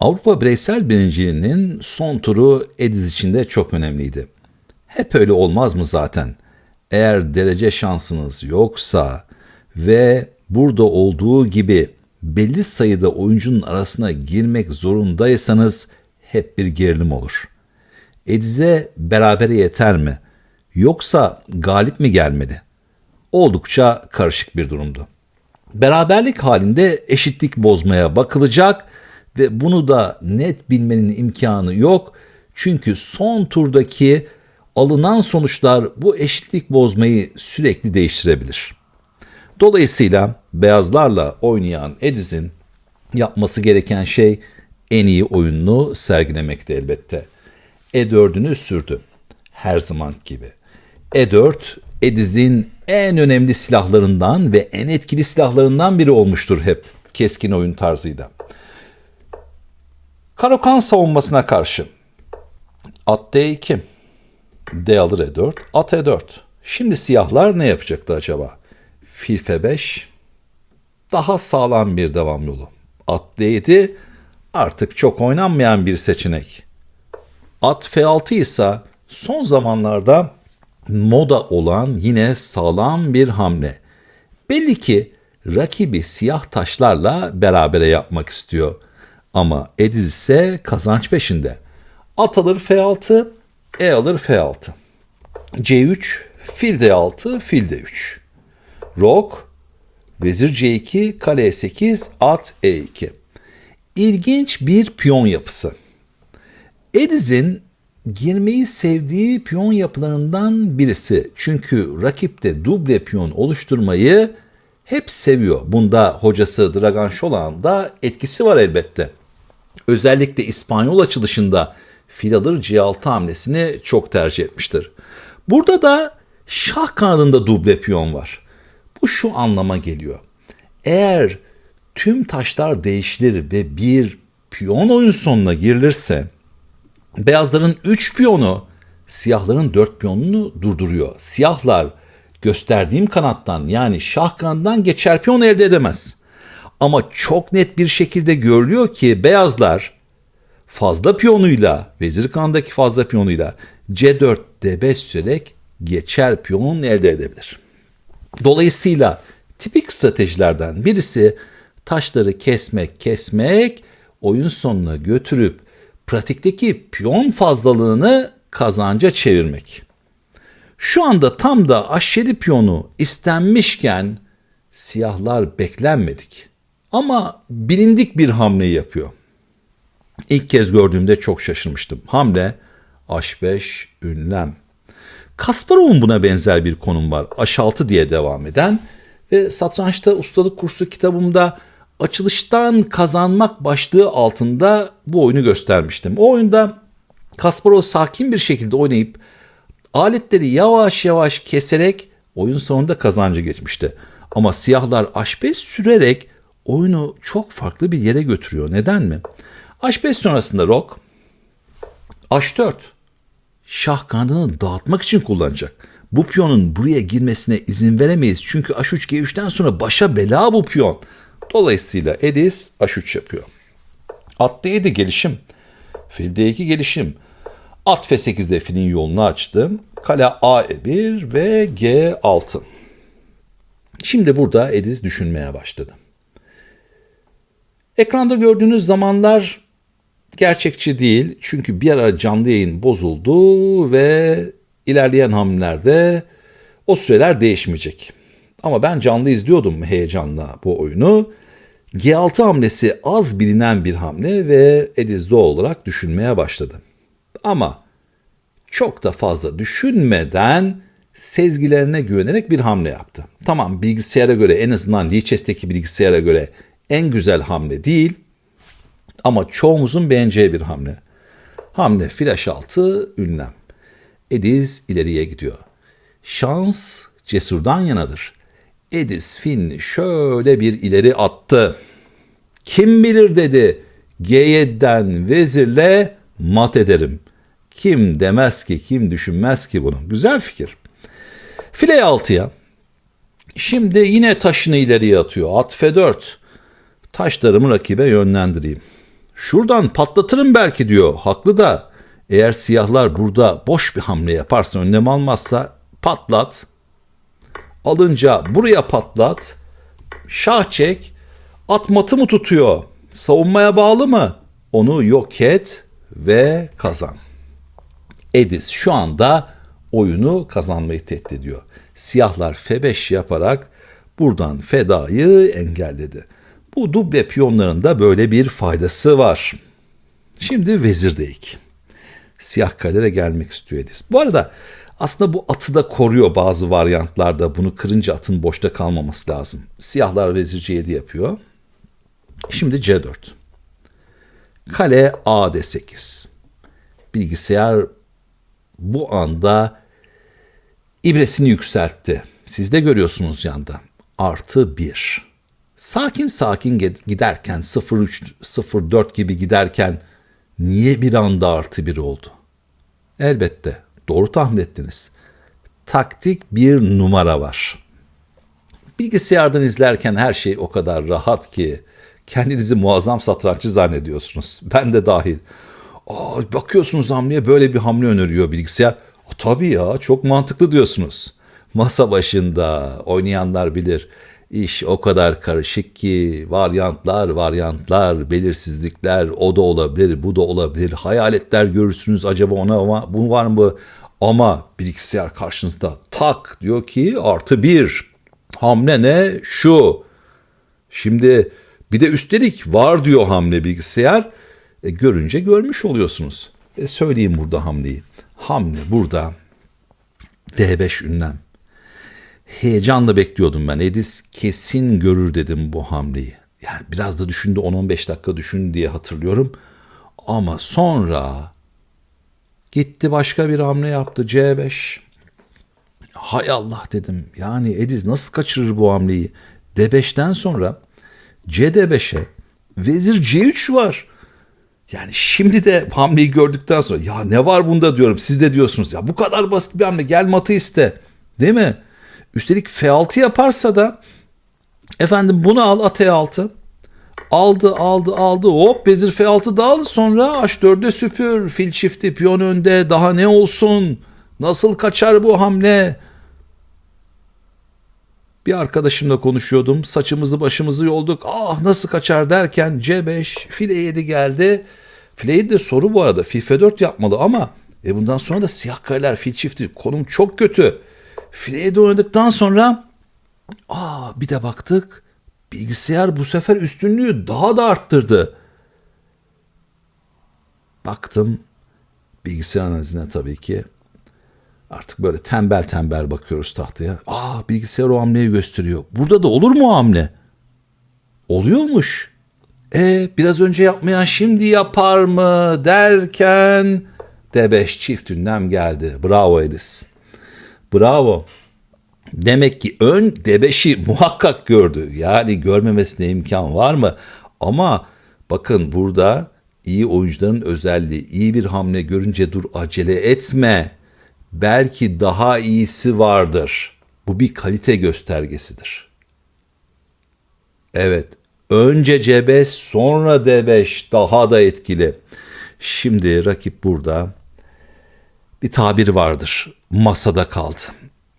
Avrupa Bireysel Birinciliğinin son turu Ediz için de çok önemliydi. Hep öyle olmaz mı zaten? Eğer derece şansınız yoksa ve burada olduğu gibi belli sayıda oyuncunun arasına girmek zorundaysanız hep bir gerilim olur. Ediz'e berabere yeter mi? Yoksa galip mi gelmedi? Oldukça karışık bir durumdu. Beraberlik halinde eşitlik bozmaya bakılacak ve bunu da net bilmenin imkanı yok. Çünkü son turdaki alınan sonuçlar bu eşitlik bozmayı sürekli değiştirebilir. Dolayısıyla beyazlarla oynayan Ediz'in yapması gereken şey en iyi oyununu sergilemekti elbette. E4'ünü sürdü. Her zaman gibi. E4 Ediz'in en önemli silahlarından ve en etkili silahlarından biri olmuştur hep keskin oyun tarzıyla. Karokan savunmasına karşı at D2 D alır E4 at E4 Şimdi siyahlar ne yapacaktı acaba? Fil F5 daha sağlam bir devam yolu. At D7 artık çok oynanmayan bir seçenek. At F6 ise son zamanlarda moda olan yine sağlam bir hamle. Belli ki rakibi siyah taşlarla berabere yapmak istiyor. Ama Ediz ise kazanç peşinde. At alır F6, E alır F6. C3, fil D6, fil D3. Rok, vezir C2, kale E8, at E2. İlginç bir piyon yapısı. Ediz'in girmeyi sevdiği piyon yapılarından birisi. Çünkü rakipte duble piyon oluşturmayı hep seviyor. Bunda hocası Dragan Şolan da etkisi var elbette. Özellikle İspanyol açılışında fil alır C6 hamlesini çok tercih etmiştir. Burada da şah kanadında duble piyon var. Bu şu anlama geliyor. Eğer tüm taşlar değişilir ve bir piyon oyun sonuna girilirse beyazların 3 piyonu siyahların 4 piyonunu durduruyor. Siyahlar gösterdiğim kanattan yani şah kanadından geçer piyon elde edemez. Ama çok net bir şekilde görülüyor ki beyazlar fazla piyonuyla, vezir kanadaki fazla piyonuyla C4 D5 sürerek geçer piyon elde edebilir. Dolayısıyla tipik stratejilerden birisi taşları kesmek kesmek oyun sonuna götürüp pratikteki piyon fazlalığını kazanca çevirmek. Şu anda tam da H7 piyonu istenmişken siyahlar beklenmedik. Ama bilindik bir hamle yapıyor. İlk kez gördüğümde çok şaşırmıştım. Hamle H5 ünlem. Kasparov'un buna benzer bir konum var. H6 diye devam eden ve satrançta ustalık kursu kitabımda açılıştan kazanmak başlığı altında bu oyunu göstermiştim. O oyunda Kasparov sakin bir şekilde oynayıp aletleri yavaş yavaş keserek oyun sonunda kazancı geçmişti. Ama siyahlar H5 sürerek oyunu çok farklı bir yere götürüyor. Neden mi? H5 sonrasında Rock H4 şah kanadını dağıtmak için kullanacak. Bu piyonun buraya girmesine izin veremeyiz. Çünkü H3 G3'ten sonra başa bela bu piyon. Dolayısıyla Edis H3 yapıyor. At D7 gelişim. Fil D2 gelişim. At F8'de filin yolunu açtım. Kale A1 ve G6. Şimdi burada Edis düşünmeye başladı. Ekranda gördüğünüz zamanlar gerçekçi değil. Çünkü bir ara canlı yayın bozuldu ve ilerleyen hamlelerde o süreler değişmeyecek. Ama ben canlı izliyordum heyecanla bu oyunu. G6 hamlesi az bilinen bir hamle ve Ediz doğal olarak düşünmeye başladı. Ama çok da fazla düşünmeden sezgilerine güvenerek bir hamle yaptı. Tamam bilgisayara göre en azından Lichess'teki bilgisayara göre en güzel hamle değil ama çoğumuzun beğeneceği bir hamle. Hamle flash altı ünlem. Ediz ileriye gidiyor. Şans cesurdan yanadır. Edis Finn şöyle bir ileri attı. Kim bilir dedi. G7'den vezirle mat ederim. Kim demez ki, kim düşünmez ki bunu. Güzel fikir. File 6'ya. Şimdi yine taşını ileriye atıyor. At F4. Taşlarımı rakibe yönlendireyim. Şuradan patlatırım belki diyor. Haklı da eğer siyahlar burada boş bir hamle yaparsa önlem almazsa patlat. Alınca buraya patlat. Şah çek. At matı mı tutuyor? Savunmaya bağlı mı? Onu yok et ve kazan. Edis şu anda oyunu kazanmayı tehdit ediyor. Siyahlar F5 yaparak buradan fedayı engelledi. Bu duble piyonlarında böyle bir faydası var. Şimdi vezir d2. Siyah kalere gelmek istiyor Edis. Bu arada aslında bu atı da koruyor bazı varyantlarda. Bunu kırınca atın boşta kalmaması lazım. Siyahlar vezir c7 yapıyor. Şimdi c4. Kale a d8. Bilgisayar bu anda ibresini yükseltti. Siz de görüyorsunuz yanda. Artı 1. Sakin sakin giderken 0-3, 0-4 gibi giderken niye bir anda artı 1 oldu? Elbette doğru tahmin ettiniz. Taktik bir numara var. Bilgisayardan izlerken her şey o kadar rahat ki kendinizi muazzam satranççı zannediyorsunuz. Ben de dahil. Aa, bakıyorsunuz hamleye böyle bir hamle öneriyor bilgisayar. Tabii ya çok mantıklı diyorsunuz. Masa başında oynayanlar bilir. İş o kadar karışık ki varyantlar, varyantlar, belirsizlikler, o da olabilir, bu da olabilir. Hayaletler görürsünüz acaba ona ama bu var mı? Ama bilgisayar karşınızda tak diyor ki artı bir. Hamle ne? Şu. Şimdi bir de üstelik var diyor hamle bilgisayar. E, görünce görmüş oluyorsunuz. E, söyleyeyim burada hamleyi. Hamle burada D5 ünlem. Heyecanla bekliyordum ben. Edis kesin görür dedim bu hamleyi. Yani biraz da düşündü 10-15 dakika düşün diye hatırlıyorum. Ama sonra gitti başka bir hamle yaptı C5. Hay Allah dedim. Yani Ediz nasıl kaçırır bu hamleyi? D5'ten sonra CD5'e vezir C3 var. Yani şimdi de hamleyi gördükten sonra ya ne var bunda diyorum. Siz de diyorsunuz ya bu kadar basit bir hamle gel matı iste. Değil mi? Üstelik F6 yaparsa da efendim bunu al at E6. Aldı aldı aldı. Hop vezir F6 dağıldı sonra H4'e süpür. Fil çifti piyon önde. Daha ne olsun? Nasıl kaçar bu hamle? Bir arkadaşımla konuşuyordum. Saçımızı başımızı yolduk. Ah nasıl kaçar derken C5 fil E7 geldi. Fil E7 de soru bu arada. Fil F4 yapmalı ama e bundan sonra da siyah kareler fil çifti konum çok kötü Fileye de oynadıktan sonra aa bir de baktık bilgisayar bu sefer üstünlüğü daha da arttırdı. Baktım bilgisayar analizine tabii ki artık böyle tembel tembel bakıyoruz tahtaya. Aa bilgisayar o hamleyi gösteriyor. Burada da olur mu hamle? Oluyormuş. E biraz önce yapmayan şimdi yapar mı derken D5 çift ünlem geldi. Bravo Edis. Bravo. Demek ki ön Debeş'i muhakkak gördü. Yani görmemesine imkan var mı? Ama bakın burada iyi oyuncuların özelliği iyi bir hamle görünce dur acele etme. Belki daha iyisi vardır. Bu bir kalite göstergesidir. Evet. Önce C5 sonra D5 daha da etkili. Şimdi rakip burada bir tabir vardır. Masada kaldı.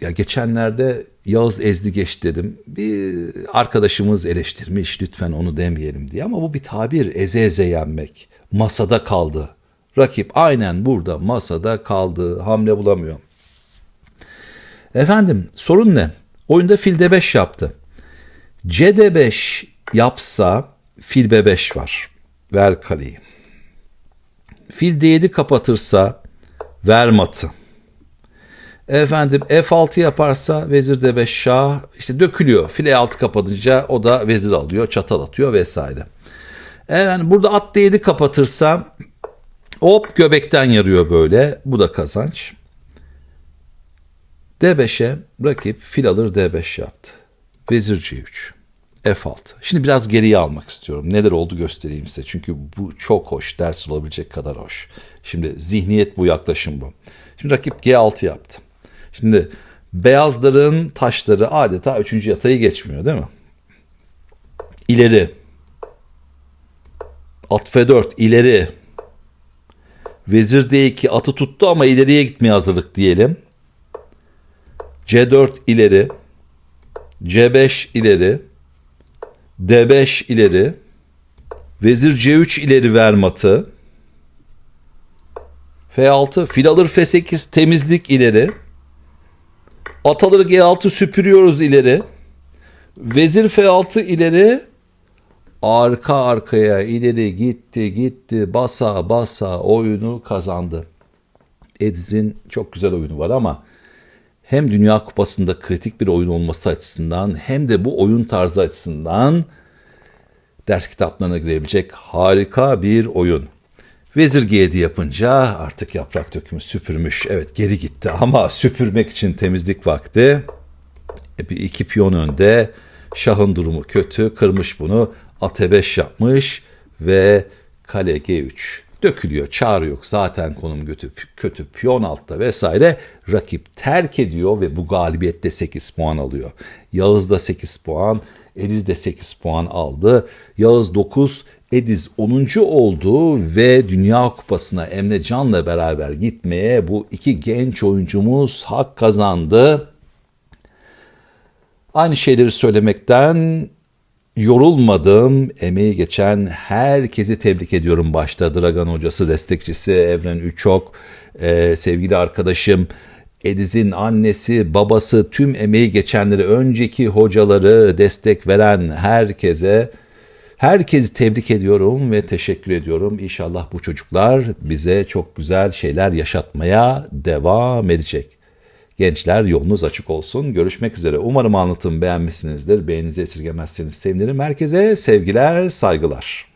Ya geçenlerde Yağız ezdi geç dedim. Bir arkadaşımız eleştirmiş lütfen onu demeyelim diye ama bu bir tabir eze eze yenmek. Masada kaldı. Rakip aynen burada masada kaldı. Hamle bulamıyor. Efendim sorun ne? Oyunda fil d5 yaptı. cd5 yapsa fil b5 var. Ver kaleyi. Fil d7 kapatırsa ver matı. Efendim F6 yaparsa vezir d5 şah işte dökülüyor. File 6 kapatınca o da vezir alıyor, çatal atıyor vesaire. Efendim burada at d7 kapatırsa hop göbekten yarıyor böyle. Bu da kazanç. D5'e rakip fil alır D5 yaptı. Vezir C3. F6. Şimdi biraz geriye almak istiyorum. Neler oldu göstereyim size. Çünkü bu çok hoş. Ders olabilecek kadar hoş. Şimdi zihniyet bu, yaklaşım bu. Şimdi rakip G6 yaptı. Şimdi beyazların taşları adeta üçüncü yatayı geçmiyor değil mi? İleri. At F4 ileri. Vezir D2 atı tuttu ama ileriye gitmeye hazırlık diyelim. C4 ileri. C5 ileri. D5 ileri. Vezir C3 ileri ver matı. F6 fil alır F8 temizlik ileri. At alır G6 süpürüyoruz ileri. Vezir F6 ileri. Arka arkaya ileri gitti gitti basa basa oyunu kazandı. Ediz'in çok güzel oyunu var ama hem Dünya Kupası'nda kritik bir oyun olması açısından hem de bu oyun tarzı açısından ders kitaplarına girebilecek harika bir oyun. Vezir G7 yapınca artık yaprak dökümü süpürmüş. Evet geri gitti ama süpürmek için temizlik vakti. E, bir iki piyon önde. Şahın durumu kötü. Kırmış bunu. At E5 yapmış ve kale G3 dökülüyor. Çağrı yok. Zaten konum kötü, kötü. Piyon altta vesaire. Rakip terk ediyor ve bu galibiyette 8 puan alıyor. Yağız da 8 puan. Ediz de 8 puan aldı. Yağız 9, Ediz 10. oldu ve Dünya Kupası'na Emre Can'la beraber gitmeye bu iki genç oyuncumuz hak kazandı. Aynı şeyleri söylemekten yorulmadım. Emeği geçen herkesi tebrik ediyorum. Başta Dragan hocası, destekçisi Evren Üçok, e, sevgili arkadaşım Ediz'in annesi, babası, tüm emeği geçenleri, önceki hocaları, destek veren herkese herkesi tebrik ediyorum ve teşekkür ediyorum. İnşallah bu çocuklar bize çok güzel şeyler yaşatmaya devam edecek. Gençler yolunuz açık olsun. Görüşmek üzere. Umarım anlatım beğenmişsinizdir. Beğeninizi esirgemezseniz sevinirim. Herkese sevgiler, saygılar.